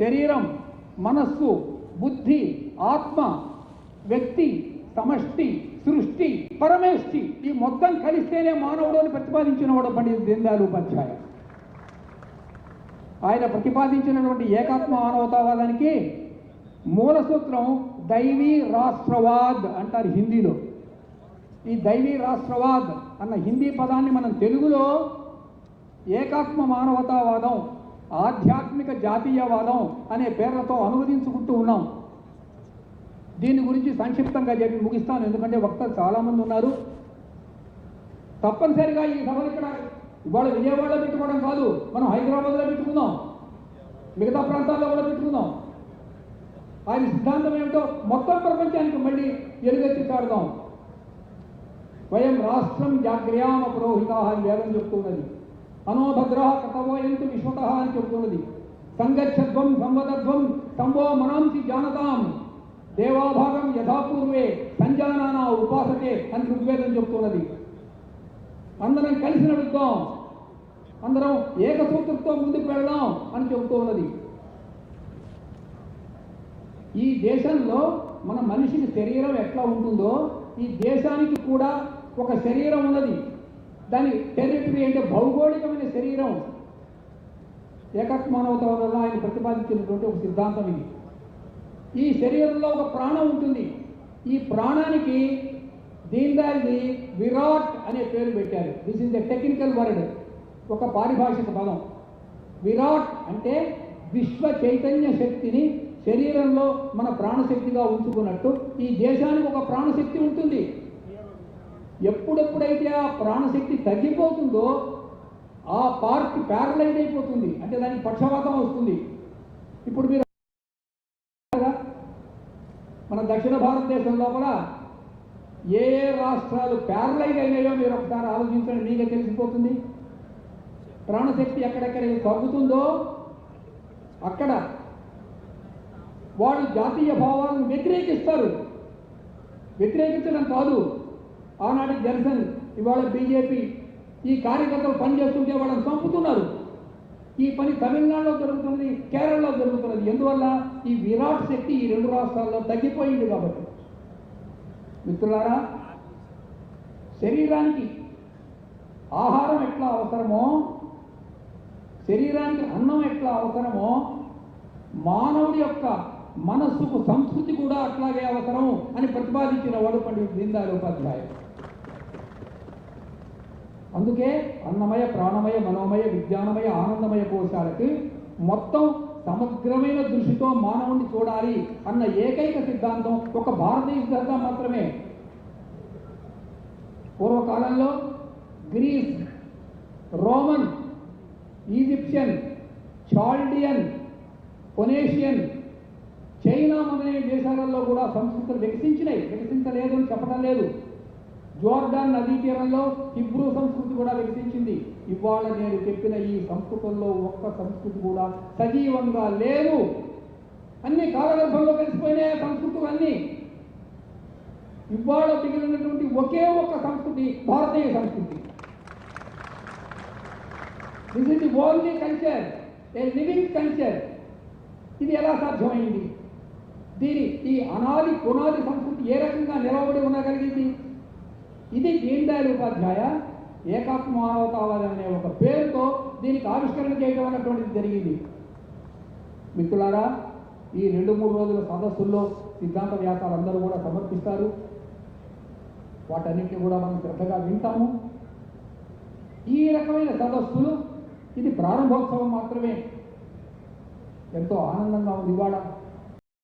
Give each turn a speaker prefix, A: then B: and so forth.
A: శరీరం మనస్సు బుద్ధి ఆత్మ వ్యక్తి సమష్టి సృష్టి పరమేష్టి ఈ మొత్తం కలిస్తేనే మానవుడు అని ప్రతిపాదించిన వాడు పండిత దీనదయాళ్ ఉపాధ్యాయ. ఆయన ప్రతిపాదించినటువంటి ఏకాత్మ మానవతావాదానికి మూల సూత్రం దైవీ రాష్ట్రవాద్ అంటారు హిందీలో. ఈ దైవీ రాష్ట్రవాద్ అన్న హిందీ పదాన్ని మనం తెలుగులో ఏకాత్మ మానవతావాదం ఆధ్యాత్మిక జాతీయవాదం అనే పేర్లతో అనువదించుకుంటూ ఉన్నాం. దీని గురించి సంక్షిప్తంగా చెప్పి ముగిస్తాను. ఎందుకంటే వక్తలు చాలామంది ఉన్నారు. తప్పనిసరిగా ఈ సభలు ఇక్కడ ఇవాళ విజయవాడలో పెట్టుకోవడం కాదు మనం హైదరాబాద్లో పెట్టుకుందాం. మిగతా ప్రాంతాల్లో కూడా పెట్టుకుందాం. ఆయన సిద్ధాంతం ఏమిటో మొత్తం ప్రపంచానికి మళ్ళీ ఎలుగెత్తి చాడదాం వయం రాష్ట్రం జాగ్రయామ పురోహిత అని వేదం చెప్తున్నది అనోభద్ర కథవోయంతు విశ్వత అని చెప్తున్నది సంగచ్చధ్వం సంవదత్వం సంభో మనాంసి జానతాం. దేవాభాగం యథాపూర్వే సంజానాన ఉపాసకే అని ఋగ్వేదం చెప్తున్నది అందరం కలిసి నడుద్దాం. అందరం ఏకసూత్రంతో ముందుకు వెళ్దాం అని చెబుతూ ఉన్నది ఈ దేశంలో మన మనిషికి శరీరం ఎట్లా ఉంటుందో ఈ దేశానికి కూడా ఒక శరీరం ఉన్నది. దాని టెరిటరీ అంటే భౌగోళికమైన శరీరం. ఏకత్మానవతంలో ఆయన ప్రతిపాదించినటువంటి ఒక సిద్ధాంతం ఇది. ఈ శరీరంలో ఒక ప్రాణం ఉంటుంది. ఈ ప్రాణానికి దీనిదాది విరాట్ అనే పేరు పెట్టారు. This is the technical word ఒక పారిభాషిక పదం. విరాట్ అంటే విశ్వ చైతన్య శక్తిని శరీరంలో మన ప్రాణశక్తిగా ఉంచుకున్నట్టు. ఈ దేశానికి ఒక ప్రాణశక్తి ఉంటుంది. ఎప్పుడెప్పుడైతే ఆ ప్రాణశక్తి తగ్గిపోతుందో ఆ పార్ట్ ప్యారలైజ్ అయిపోతుంది. అంటే దానికి పక్షవాతం వస్తుంది. ఇప్పుడు మీరు మన దక్షిణ భారతదేశం లోపల ఏ ఏ రాష్ట్రాలు ప్యారలైజ్ అయినాయో మీరు ఒకసారి ఆలోచించండి. మీకే తెలిసిపోతుంది. ప్రాణశక్తి ఎక్కడెక్కడ తగ్గుతుందో అక్కడ వాళ్ళు జాతీయ భావాలను వ్యతిరేకిస్తారు. వ్యతిరేకించడం కాదు. ఆనాటి జనసేన ఇవాళ బీజేపీ ఈ కార్యకర్తలు పనిచేస్తుంటే వాళ్ళని చంపుతున్నారు. ఈ పని తమిళనాడులో జరుగుతున్నది కేరళలో జరుగుతున్నది. ఎందువల్ల? ఈ విరాట్ శక్తి ఈ రెండు రాష్ట్రాల్లో తగ్గిపోయింది కాబట్టి. మిత్రులారా శరీరానికి ఆహారం ఎట్లా అవసరమో శరీరానికి అన్నం ఎట్లా అవసరమో మానవుడి యొక్క మనస్సుకు సంస్కృతి కూడా అట్లాగే అవసరం అని ప్రతిపాదించిన వాడు పండిత దీనదయాళ్ ఉపాధ్యాయుడు. అందుకే అన్నమయ ప్రాణమయ మనోమయ విజ్ఞానమయ ఆనందమయ కోశాలకి మొత్తం సమగ్రమైన దృష్టితో మానవుణ్ణి చూడాలి అన్న ఏకైక సిద్ధాంతం ఒక భారతీయ సిద్ధాంతం మాత్రమే. పూర్వకాలంలో గ్రీస్ రోమన్ ఈజిప్షియన్ చాల్డియన్ కొనేషియన్ చైనా మొదలైన దేశాలలో కూడా సంస్కృతులు వికసించినాయి. వికసించలేదు అని చెప్పడం లేదు. జోర్డాన్ నదీ తీరంలో హిబ్రూ సంస్కృతి కూడా వికసించింది. ఇవాళ నేను చెప్పిన ఈ సంస్కృతంలో ఒక్క సంస్కృతి కూడా సజీవంగా లేదు. అన్ని కాలగర్భంలో కలిసిపోయినాయి ఆ సంస్కృతులు అన్నీ ఇవాళ మిగిలినటువంటి ఒకే ఒక్క సంస్కృతి భారతీయ సంస్కృతి. This is the only culture a living culture ఇది ఎలా సాధ్యమైంది? దీని ఈ అనాది పునాది సంస్కృతి ఏ రకంగా నిలబడి ఉండగలిగింది? ఇది దీనదయాళ్ ఉపాధ్యాయ ఏకాత్మ మానవతావాదం అనే ఒక పేరుతో దీనికి ఆవిష్కరణ చేయడం అన్నటువంటిది జరిగింది. మిత్రులారా ఈ రెండు మూడు రోజుల సదస్సుల్లో సిద్ధాంత వ్యాసాలు అందరూ కూడా సమర్పిస్తారు. వాటన్నింటినీ కూడా మనం శ్రద్ధగా వింటాము. ఈ రకమైన సదస్సులు ఇది ప్రారంభోత్సవం మాత్రమే. ఎంతో ఆనందంగా ఉంది ఇవాళ.